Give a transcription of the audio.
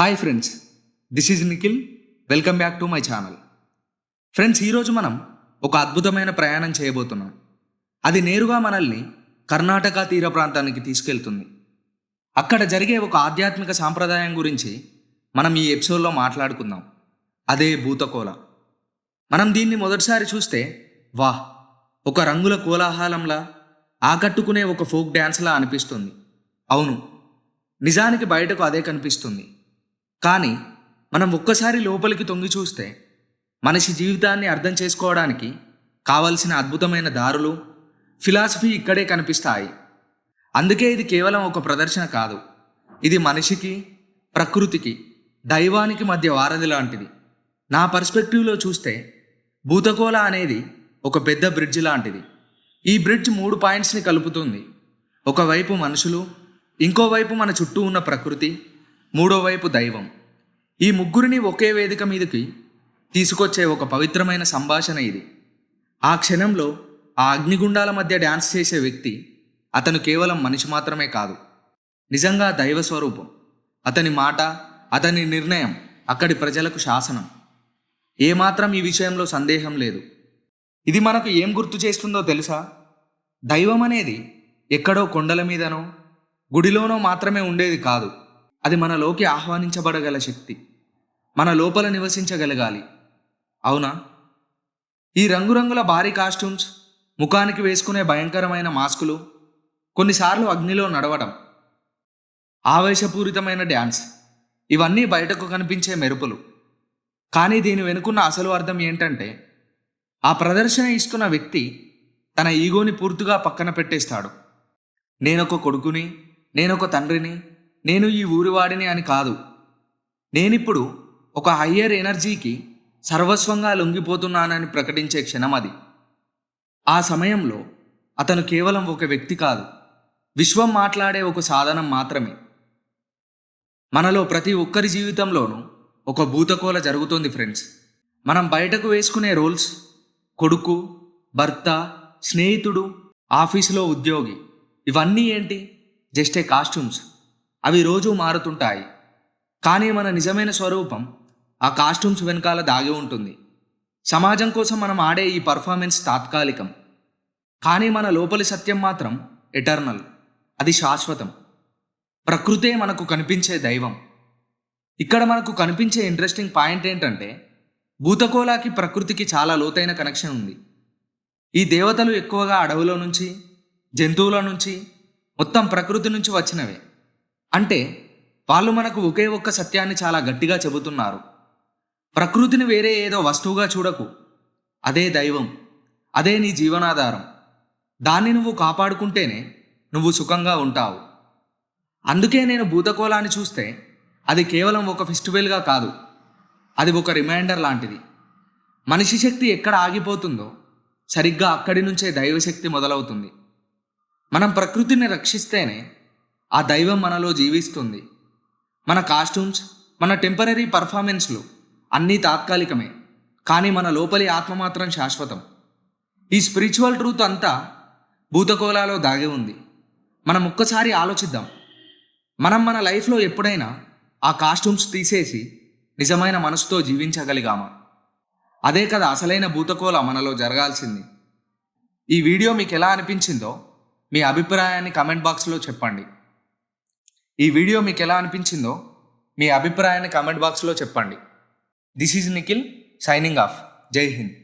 Hi friends this is Nikhil welcome back to my channel friends ఈరోజు మనం ఒక అద్భుతమైన ప్రయాణం చేయబోతున్నాం. అది నేరుగా మనల్ని కర్ణాటక తీర ప్రాంతానికి తీసుకెళ్తుంది. అక్కడ జరిగే ఒక ఆధ్యాత్మిక సాంప్రదాయం గురించి మనం ఈ ఎపిసోడ్లో మాట్లాడుకుందాం. అదే భూతకోల మనం దీన్ని మొదటిసారి చూస్తే వాహ్! ఒక రంగుల కోలాహలంలా ఆకట్టుకునే ఒక ఫోక్ డ్యాన్స్లా అనిపిస్తుంది. అవును నిజానికి బయటకు అదే కనిపిస్తుంది. కానీ మనం ఒక్కసారి లోపలికి తొంగి చూస్తే మనిషి జీవితాన్ని అర్థం చేసుకోవడానికి కావలసిన అద్భుతమైన దారులు ఫిలాసఫీ ఇక్కడే కనిపిస్తాయి. అందుకే ఇది కేవలం ఒక ప్రదర్శన కాదు. ఇది మనిషికి ప్రకృతికి దైవానికి మధ్య వారధి లాంటిది. నా పర్స్పెక్టివ్లో చూస్తే భూతకోల అనేది ఒక పెద్ద బ్రిడ్జ్ లాంటిది. ఈ బ్రిడ్జ్ మూడు పాయింట్స్ని కలుపుతుంది. ఒకవైపు మనుషులు ఇంకోవైపు మన చుట్టూ ఉన్న ప్రకృతి మూడో వైపు దైవం. ఈ ముగ్గురిని ఒకే వేదిక మీదకి తీసుకొచ్చే ఒక పవిత్రమైన సంభాషణ ఇది. ఆ క్షణంలో ఆ అగ్నిగుండాల మధ్య డ్యాన్స్ చేసే వ్యక్తి అతను కేవలం మనిషి మాత్రమే కాదు. నిజంగా దైవ స్వరూపం. అతని మాట అతని నిర్ణయం అక్కడి ప్రజలకు శాసనం. ఏమాత్రం ఈ విషయంలో సందేహం లేదు. ఇది మనకు ఏం గుర్తు చేస్తుందో తెలుసా? దైవం అనేది ఎక్కడో కొండల మీదనో గుడిలోనో మాత్రమే ఉండేది కాదు. అది మనలోకి ఆహ్వానించబడగల శక్తి. మన లోపల నివసించగలగాలి. అవునా? ఈ రంగురంగుల భారీ కాస్ట్యూమ్స్ ముఖానికి వేసుకునే భయంకరమైన మాస్కులు కొన్నిసార్లు అగ్నిలో నడవడం ఆవేశపూరితమైన డ్యాన్స్ ఇవన్నీ బయటకు కనిపించే మెరుపులు. కానీ దీని వెనుకున్న అసలు అర్థం ఏంటంటే ఆ ప్రదర్శన ఇస్తున్న వ్యక్తి తన ఈగోని పూర్తిగా పక్కన పెట్టేస్తాడు. నేనొక కొడుకుని నేనొక తండ్రిని నేను ఈ ఊరివాడిని అని కాదు. నేనిప్పుడు ఒక హయ్యర్ ఎనర్జీకి సర్వస్వంగా లొంగిపోతున్నానని ప్రకటించే క్షణం అది. ఆ సమయంలో అతను కేవలం ఒక వ్యక్తి కాదు విశ్వం మాట్లాడే ఒక సాధనం మాత్రమే. మనలో ప్రతి ఒక్కరి జీవితంలోనూ ఒక భూతకోల జరుగుతుంది ఫ్రెండ్స్. మనం బయటకు వేసుకునే రోల్స్ కొడుకు భర్త స్నేహితుడు ఆఫీసులో ఉద్యోగి ఇవన్నీ ఏంటి? Just a costumes. అవి రోజూ మారుతుంటాయి. కానీ మన నిజమైన స్వరూపం ఆ కాస్ట్యూమ్స్ వెనకాల దాగి ఉంటుంది. సమాజం కోసం మనం ఆడే ఈ పర్ఫార్మెన్స్ తాత్కాలికం. కానీ మన లోపలి సత్యం మాత్రం ఎటర్నల్ అది శాశ్వతం. ప్రకృతే మనకు కనిపించే దైవం. ఇక్కడ మనకు కనిపించే ఇంట్రెస్టింగ్ పాయింట్ ఏంటంటే భూతకోలాకి ప్రకృతికి చాలా లోతైన కనెక్షన్ ఉంది. ఈ దేవతలు ఎక్కువగా అడవుల నుంచి జంతువుల నుంచి మొత్తం ప్రకృతి నుంచి వచ్చినవే. అంటే వాళ్ళు మనకు ఒకే ఒక్క సత్యాన్ని చాలా గట్టిగా చెబుతున్నారు. ప్రకృతిని వేరే ఏదో వస్తువుగా చూడకు. అదే దైవం. అదే నీ జీవనాధారం. దాన్ని నువ్వు కాపాడుకుంటేనే నువ్వు సుఖంగా ఉంటావు. అందుకే నేను భూతకోలాన్ని చూస్తే అది కేవలం ఒక ఫెస్టివల్గా కాదు. అది ఒక రిమైండర్ లాంటిది. మనిషి శక్తి ఎక్కడ ఆగిపోతుందో సరిగ్గా అక్కడి నుంచే దైవశక్తి మొదలవుతుంది. మనం ప్రకృతిని రక్షిస్తేనే ఆ దైవం మనలో జీవిస్తుంది. మన కాస్ట్యూమ్స్ మన టెంపరీ పర్ఫార్మెన్స్లు అన్నీ తాత్కాలికమే. కానీ మన లోపలి ఆత్మ మాత్రం శాశ్వతం. ఈ స్పిరిచువల్ ట్రూత్ అంతా భూతకోలాలో దాగి ఉంది. మనం ఒక్కసారి ఆలోచిద్దాం. మనం మన లైఫ్లో ఎప్పుడైనా ఆ కాస్ట్యూమ్స్ తీసేసి నిజమైన మనసుతో జీవించగలిగామా? అదే కదా అసలైన భూతకోల మనలో జరగాల్సింది. ఈ వీడియో మీకు ఎలా అనిపించిందో మీ అభిప్రాయాన్ని కమెంట్ బాక్స్లో చెప్పండి. ఈ వీడియో మీకు ఎలా అనిపించిందో మీ అభిప్రాయాన్ని కమెంట్ బాక్స్లో చెప్పండి. This is Nikhil signing off Jai Hind